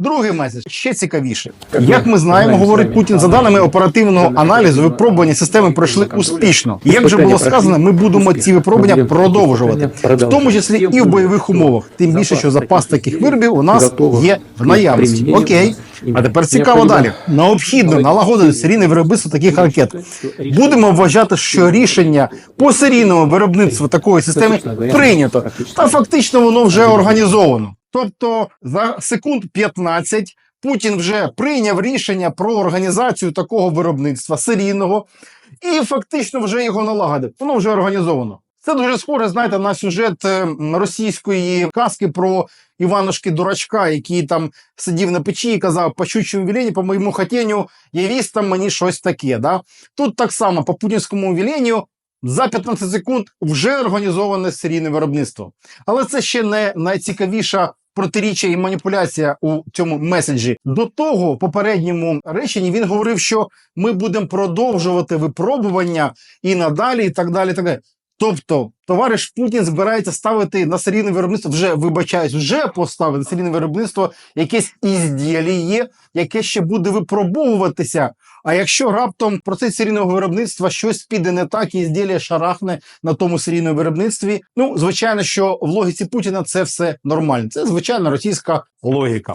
Другий меседж ще цікавіше. Як ми знаємо, говорить Путін, за даними оперативного аналізу, випробування системи пройшли успішно. Як вже було сказано, ми будемо ці випробування продовжувати, в тому числі і в бойових умовах. Тим більше, що запас таких виробів у нас є в наявності. Окей, а тепер цікаво далі. Необхідно налагодити серійне виробництво таких ракет. Будемо вважати, що рішення по серійному виробництву такої системи прийнято, та фактично воно вже організовано. Тобто за секунд 15 Путін вже прийняв рішення про організацію такого виробництва серійного і фактично вже його налагодив. Воно вже організовано. Це дуже схоже, знаєте, на сюжет е, російської казки про Іванушки Дурачка, який там сидів на печі і казав, по щучому віленню, по моєму хотінню, явість там мені щось таке. Да? Тут так само по путінському віленню за 15 секунд вже організоване серійне виробництво. Але це ще не найцікавіша протиріччя і маніпуляція у цьому меседжі. До того в попередньому реченні він говорив, що ми будемо продовжувати випробування і надалі, і так далі. І так далі. Тобто, товариш Путін збирається ставити на серійне виробництво, вже вибачаюсь, вже поставити на серійне виробництво якесь ізділіє, яке ще буде випробовуватися. А якщо раптом в процесі серійного виробництва щось піде не так, і зділя шарахне на тому серійному виробництві, ну звичайно, що в логіці Путіна це все нормально. Це звичайна російська логіка.